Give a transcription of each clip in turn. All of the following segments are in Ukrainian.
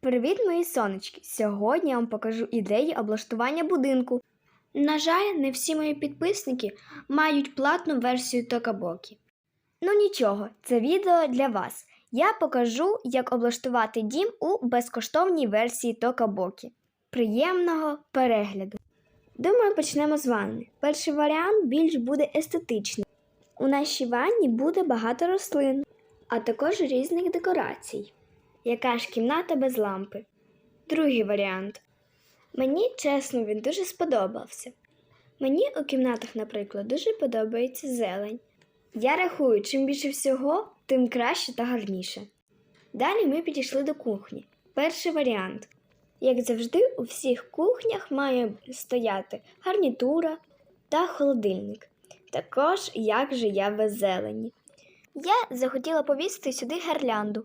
Привіт, мої сонечки! Сьогодні я вам покажу ідеї облаштування будинку. На жаль, не всі мої підписники мають платну версію Токабокі. Ну нічого, це відео для вас. Я покажу, як облаштувати дім у безкоштовній версії Токабокі. Приємного перегляду! Думаю, почнемо з ванни. Перший варіант більш буде естетичний. У нашій ванні буде багато рослин, а також різних декорацій. Яка ж кімната без лампи? Другий варіант. Мені чесно, він дуже сподобався. Мені у кімнатах, наприклад, дуже подобається зелень. Я рахую, чим більше всього, тим краще та гарніше. Далі ми підійшли до кухні. Перший варіант. Як завжди, у всіх кухнях має стояти гарнітура та холодильник. Також як же я без зелені. Я захотіла повісити сюди гірлянду.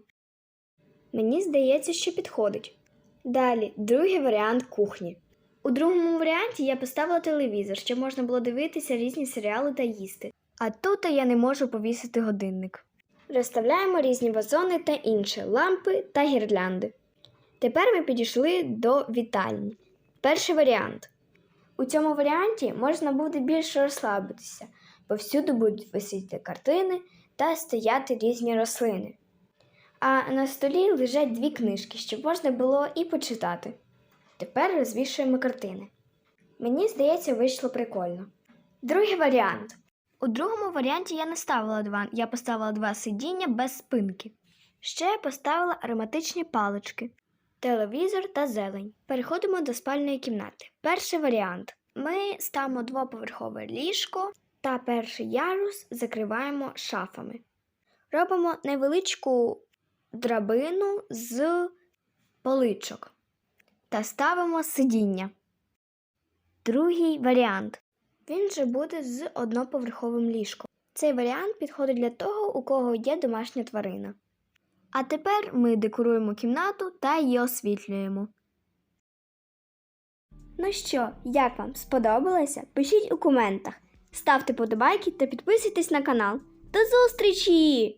Мені здається, що підходить. Далі, другий варіант кухні. У другому варіанті я поставила телевізор, щоб можна було дивитися різні серіали та їсти. А тут я не можу повісити годинник. Розставляємо різні вазони та інше, лампи та гірлянди. Тепер ми підійшли до вітальні. Перший варіант. У цьому варіанті можна буде більше розслабитися, повсюди будуть висіти картини та стояти різні рослини. А на столі лежать дві книжки, щоб можна було і почитати. Тепер розвішуємо картини. Мені здається, вийшло прикольно. Другий варіант. У другому варіанті я не ставила диван, я поставила два сидіння без спинки. Ще я поставила ароматичні палички, телевізор та зелень. Переходимо до спальної кімнати. Перший варіант. Ми ставимо двоповерхове ліжко та перший ярус закриваємо шафами. Робимо невеличку драбину з поличок та ставимо сидіння. Другий варіант. Він же буде з одноповерховим ліжком. Цей варіант підходить для того, у кого є домашня тварина. А тепер ми декоруємо кімнату та її освітлюємо. Ну що, як вам сподобалося? Пишіть у коментах, ставте подобайки та підписуйтесь на канал. До зустрічі!